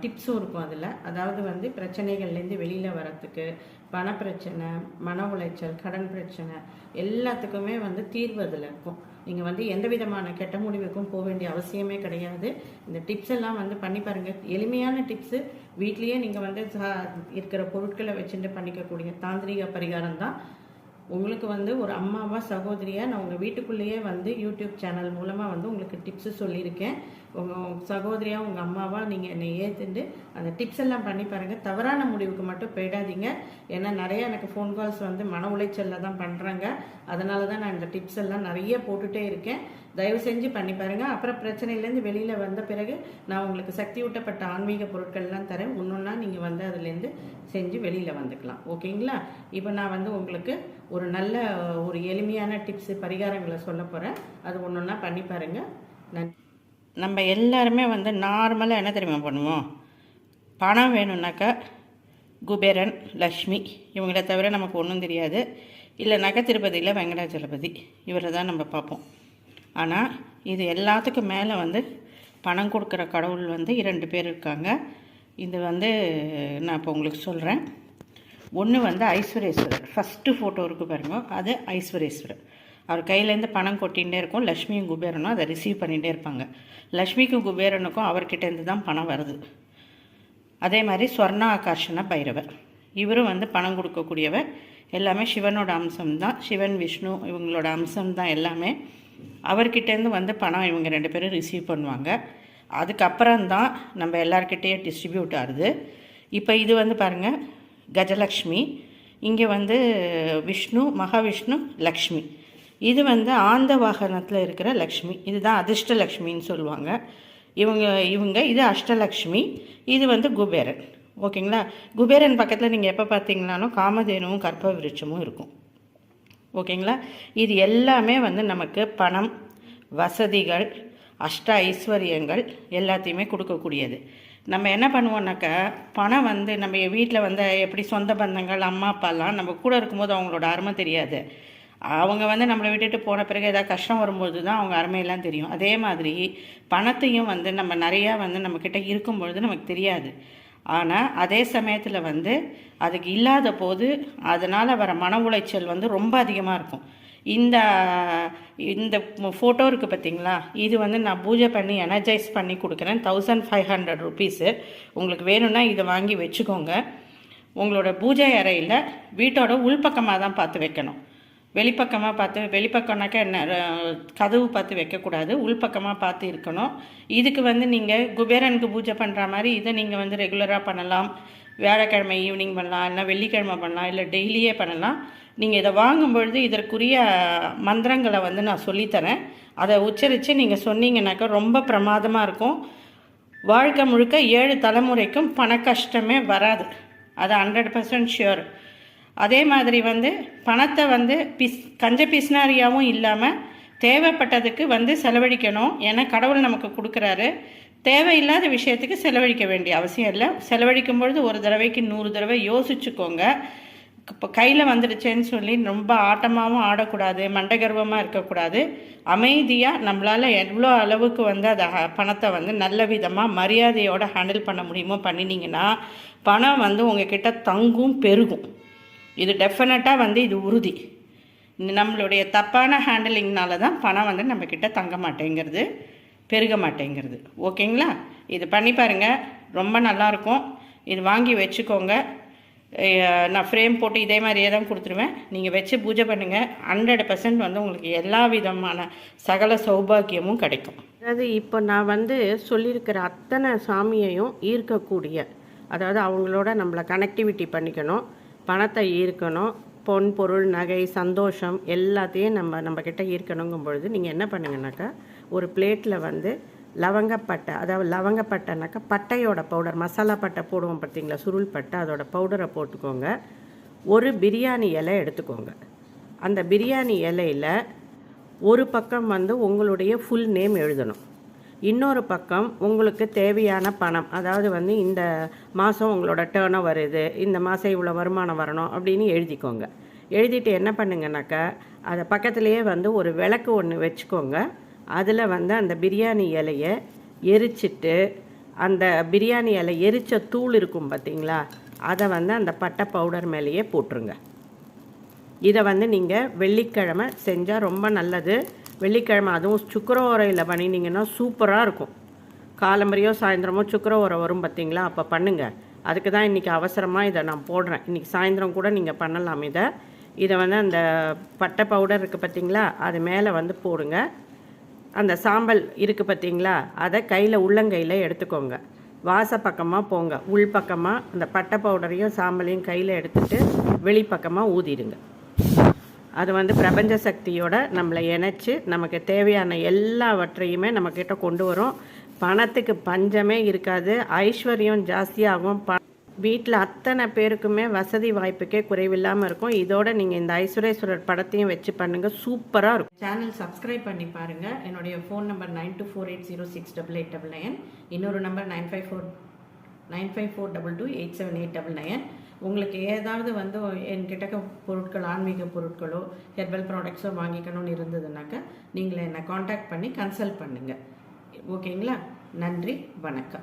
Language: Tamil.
டிப்ஸும் இருக்கும் அதில். அதாவது வந்து பிரச்சனைகள்லேருந்து வெளியில் வரத்துக்கு பணப்பிரச்சனை மன உளைச்சல் கடன் பிரச்சனை எல்லாத்துக்குமே வந்து தீர்வு அதில் இருக்கும். நீங்கள் வந்து எந்த விதமான கெட்ட முடிவுக்கும் போக வேண்டிய அவசியமே கிடையாது. இந்த டிப்ஸ் எல்லாம் வந்து பண்ணி பாருங்கள் எளிமையான டிப்ஸு வீட்லேயே நீங்கள் வந்து சா- இருக்கிற பொருட்களை வச்சுட்டு பண்ணிக்கக்கூடிய தாந்திரிக பரிகாரம் தான் உங்களுக்கு வந்து ஒரு அம்மாவா சகோதரியாக நான் உங்கள் வீட்டுக்குள்ளேயே வந்து யூடியூப் சேனல் மூலமாக வந்து உங்களுக்கு டிப்ஸு சொல்லியிருக்கேன். உங்கள் சகோதரியாக உங்கள் அம்மாவாக நீங்கள் என்னை ஏற்றுண்டு அந்த டிப்ஸ் எல்லாம் பண்ணி பாருங்கள் தவறான முடிவுக்கு மட்டும் போயிடாதீங்க. ஏன்னா நிறையா எனக்கு ஃபோன் கால்ஸ் வந்து மன உளைச்சலில் தான் பண்ணுறாங்க அதனால தான் நான் இந்த டிப்ஸ் எல்லாம் நிறைய போட்டுகிட்டே இருக்கேன். தயவு செஞ்சு பண்ணி பாருங்கள் அப்புறம் பிரச்சனையிலேருந்து வெளியில் வந்த பிறகு நான் உங்களுக்கு சக்தி ஊட்டப்பட்ட ஆன்மீக பொருட்கள்லாம் தரேன். ஒன்றொன்னா நீங்கள் வந்து அதுலேருந்து செஞ்சு வெளியில் வந்துக்கலாம். ஓகேங்களா? இப்போ நான் வந்து உங்களுக்கு ஒரு நல்ல ஒரு எளிமையான டிப்ஸு பரிகாரங்களை சொல்ல போகிறேன் அது ஒன்று ஒன்றா பண்ணி பாருங்கள் நன்றி நம்ம எல்லாருமே வந்து நார்மலாக என்ன தெரியுமா பண்ணுவோம்? பணம் வேணும்னாக்கா குபேரன் லக்ஷ்மி இவங்கள தவிர நமக்கு ஒன்றும் தெரியாது. இல்லை நகை திருப்பதியில் வெங்கடாச்சலபதி இவரை தான் நம்ம பார்ப்போம். ஆனால் இது எல்லாத்துக்கும் மேலே வந்து பணம் கொடுக்குற கடவுள் வந்து இரண்டு பேர் இருக்காங்க. இது வந்து நான் இப்போ உங்களுக்கு சொல்கிறேன் ஒன்று வந்து ஐஸ்வரேஸ்வரர். ஃபஸ்ட்டு ஃபோட்டோ இருக்குது பாருங்க. அது ஐஸ்வரேஸ்வரர். அவர் கையிலேருந்து பணம் கொட்டிகிட்டே இருக்கும். லக்ஷ்மியும் குபேரனும் அதை ரிசீவ் பண்ணிகிட்டே இருப்பாங்க. லக்ஷ்மிக்கும் குபேரனுக்கும் அவர்கிட்டேருந்து தான் பணம் வருது. அதே மாதிரி ஸ்வர்ண ஆகர்ஷண பைரவர். இவரும் வந்து பணம் கொடுக்கக்கூடியவர். எல்லாமே சிவனோட அம்சம் தான். சிவன் விஷ்ணு இவங்களோட அம்சம் தான் எல்லாமே. அவர்கிட்டேருந்து வந்து பணம் இவங்க ரெண்டு பேரும் ரிசீவ் பண்ணுவாங்க. அதுக்கப்புறம் தான் நம்ம எல்லார்கிட்டேயும் டிஸ்ட்ரிபியூட் ஆகுது. இப்போ இது வந்து பாருங்கள் கஜலக்ஷ்மி இங்கே வந்து விஷ்ணு மகாவிஷ்ணு லக்ஷ்மி. இது வந்து ஆந்த வாகனத்தில் இருக்கிற லக்ஷ்மி. இதுதான் அதிர்ஷ்டலக்ஷ்மின்னு சொல்லுவாங்க. இவங்க இவங்க இது அஷ்டலக்ஷ்மி இது வந்து குபேரன். ஓகேங்களா? குபேரன் பக்கத்தில் நீங்கள் எப்போ பார்த்தீங்கனாலும் காமதேனுவும் கற்ப விருட்சமும் இருக்கும். ஓகேங்களா? இது எல்லாமே வந்து நமக்கு பணம் வசதிகள் அஷ்ட ஐஸ்வர்யங்கள் எல்லாத்தையுமே கொடுக்கக்கூடியது. நம்ம என்ன பண்ணுவோம்னாக்கா பணம் வந்து நம்ம வீட்டில் வந்து எப்படி சொந்த பந்தங்கள் அம்மா அப்பாலாம் நம்ம கூட இருக்கும்போது அவங்களோட அருமை தெரியாது. அவங்க வந்து நம்மளை விட்டுட்டு போன பிறகு ஏதாவது கஷ்டம் வரும்போது தான் அவங்க அருமையெல்லாம் தெரியும். அதே மாதிரி பணத்தையும் வந்து நம்ம நிறையா வந்து நம்மக்கிட்ட இருக்கும்பொழுது நமக்கு தெரியாது. ஆனால் அதே சமயத்தில் வந்து அதுக்கு இல்லாத போது அதனால் வர மன உளைச்சல் வந்து ரொம்ப அதிகமாக இருக்கும். இந்த இந்த ஃபோட்டோ இருக்குது பார்த்தீங்களா இது வந்து நான் பூஜை பண்ணி எனர்ஜைஸ் பண்ணி கொடுக்குறேன். தௌசண்ட் ஃபைவ் ஹண்ட்ரட் ருபீஸு உங்களுக்கு வேணும்னா இதை வாங்கி வச்சுக்கோங்க. உங்களோட பூஜை அறையில் வீட்டோட உள்பக்கமாக தான் பார்த்து வைக்கணும். வெளிப்பக்கமாக பார்த்து வெளிப்பக்கம்னாக்கா என்ன கதவு பார்த்து வைக்கக்கூடாது. உள்பக்கமாக பார்த்து இருக்கணும். இதுக்கு வந்து நீங்கள் குபேரனுக்கு பூஜை பண்ணுற மாதிரி இதை நீங்கள் வந்து ரெகுலராக பண்ணலாம். வியாழக்கிழமை ஈவினிங் பண்ணலாம் இல்லை வெள்ளிக்கிழமை பண்ணலாம் இல்லை டெய்லியே பண்ணலாம். நீங்கள் இதை வாங்கும்பொழுது இதற்குரிய மந்திரங்களை வந்து நான் சொல்லித்தரேன். அதை உச்சரித்து நீங்கள் சொன்னீங்கன்னாக்கா ரொம்ப பிரமாதமாக இருக்கும். வாழ்க்கை முழுக்க ஏழு தலைமுறைக்கும் பண கஷ்டமே வராது. அது ஹண்ட்ரட் பர்சன்ட் ஷியோர் அதே மாதிரி வந்து பணத்தை வந்து பிஸ் கஞ்ச பிஸ்னாரியாகவும் இல்லாமல் தேவைப்பட்டதுக்கு வந்து செலவழிக்கணும். ஏன்னா கடவுள் நமக்கு கொடுக்குறாரு. தேவையில்லாத விஷயத்துக்கு செலவழிக்க வேண்டிய அவசியம் இல்லை. செலவழிக்கும் பொழுது ஒரு தடவைக்கு நூறு தடவை யோசிச்சுக்கோங்க. இப்போ கையில் வந்துடுச்சேன்னு சொல்லி ரொம்ப ஆட்டமாகவும் ஆடக்கூடாது மண்டகர்வமாக இருக்கக்கூடாது. அமைதியாக நம்மளால் எவ்வளோ அளவுக்கு வந்து அதை பணத்தை வந்து நல்ல விதமாக மரியாதையோடு ஹேண்டில் பண்ண முடியுமோ பண்ணினீங்கன்னா பணம் வந்து உங்ககிட்ட தங்கும் பெருகும். இது டெஃபினட்டாக வந்து இது உறுதி. நம்மளுடைய தப்பான ஹேண்டிலிங்னால தான் பணம் வந்து நம்மக்கிட்ட தங்க மாட்டேங்கிறது. பெருக மாட்டேங்கிறது. ஓகேங்களா? இது பண்ணி பாருங்கள் ரொம்ப நல்லாயிருக்கும் இது வாங்கி வச்சுக்கோங்க. நான் ஃப்ரேம் போட்டு இதே மாதிரியே தான் கொடுத்துருவேன். நீங்கள் வச்சு பூஜை பண்ணுங்கள் ஹண்ட்ரட் பர்சன்ட் வந்து உங்களுக்கு எல்லா விதமான சகல சௌபாக்கியமும் கிடைக்கும். அதாவது இப்போ நான் வந்து சொல்லியிருக்கிற அத்தனை சாமியையும் ஈர்க்கக்கூடிய அதாவது அவங்களோட நம்மளை கனெக்டிவிட்டி பண்ணிக்கணும். பணத்தை ஈர்க்கணும். பொன் பொருள் நகை சந்தோஷம் எல்லாத்தையும் நம்ம நம்மக்கிட்ட ஈர்க்கணுங்கும் பொழுது நீங்கள் என்ன பண்ணுங்கனாக்கா ஒரு பிளேட்டில் வந்து லவங்கப்பட்டை அதாவது லவங்கப்பட்டைனாக்கா பட்டையோட பவுடர் மசாலா பட்டை போடுவோம் பார்த்தீங்களா? சுருள் பட்டை அதோட பவுடரை போட்டுக்கோங்க. ஒரு பிரியாணி இலை எடுத்துக்கோங்க. அந்த பிரியாணி இலையில் ஒரு பக்கம் வந்து உங்களுடைய ஃபுல் நேம் எழுதணும். இன்னொரு பக்கம் உங்களுக்கு தேவையான பணம் அதாவது வந்து இந்த மாதம் உங்களோட டேர்ன் வருது இந்த மாதம் இவ்வளோ வருமானம் வரணும் அப்படின்னு எழுதிக்கோங்க. எழுதிட்டு என்ன பண்ணுங்கனாக்கா அதை பக்கத்துலேயே வந்து ஒரு விளக்கு ஒன்று வச்சுக்கோங்க. அதில் வந்து அந்த பிரியாணி இலையை எரிச்சிட்டு அந்த பிரியாணி இலை எரிச்ச தூள் இருக்கும் பார்த்தீங்களா அதை வந்து அந்த பட்டை பவுடர் மேலேயே போட்டுருங்க. இதை வந்து நீங்கள் வெள்ளிக்கிழமை செஞ்சால் ரொம்ப நல்லது. வெள்ளிக்கிழமை அதுவும் சுக்கர உரையில் பண்ணினீங்கன்னா சூப்பராக இருக்கும். காலம்பரியோ சாயந்தரமோ சுக்கர உரை வரும் பார்த்தீங்களா அப்போ பண்ணுங்கள் அதுக்கு தான் இன்றைக்கி அவசரமாக இதை நான் போடுறேன். இன்றைக்கி சாயந்தரம் கூட நீங்கள் பண்ணலாம் இதை. இதை வந்து அந்த பட்டை பவுடர் இருக்குது பார்த்தீங்களா அது மேலே வந்து போடுங்க. அந்த சாம்பல் இருக்குது பார்த்தீங்களா அதை கையில் உள்ளங்கையில் எடுத்துக்கோங்க. வாச பக்கமாக போங்க. உள் பக்கமாக அந்த பட்டை பவுடரையும் சாம்பலையும் கையில் எடுத்துட்டு வெளிப்பக்கமாக ஊதிடுங்க. அது வந்து பிரபஞ்ச சக்தியோட நம்மளை இணைச்சி நமக்கு தேவையான எல்லாவற்றையுமே நம்மக்கிட்ட கொண்டு வரும். பணத்துக்கு பஞ்சமே இருக்காது. ஐஸ்வர்யம் ஜாஸ்தியாகும். ப வீட்டில் அத்தனை பேருக்குமே வசதி வாய்ப்புக்கே குறைவில்லாமல் இருக்கும். இதோட நீங்கள் இந்த ஐஸ்வரேஸ்வரர் படத்தையும் வச்சு பண்ணுங்க. சூப்பராக இருக்கும். சேனல் சப்ஸ்கிரைப் பண்ணி பாருங்க. என்னுடைய phone number nine two four eight zero six double eight double nine இன்னொரு number nine five four nine five four double two eight seven eight double nine உங்களுக்கு ஏதாவது வந்து என்கிட்ட பொருட்கள் ஆன்மீக பொருட்களோ ஹெர்பல் ப்ராடக்ட்ஸோ வாங்கிக்கணும்னு இருந்ததுனாக்கா நீங்கள் என்னை காண்டாக்ட் பண்ணி கன்சல்ட் பண்ணுங்கள் ஓகேங்களா நன்றி வணக்கம்.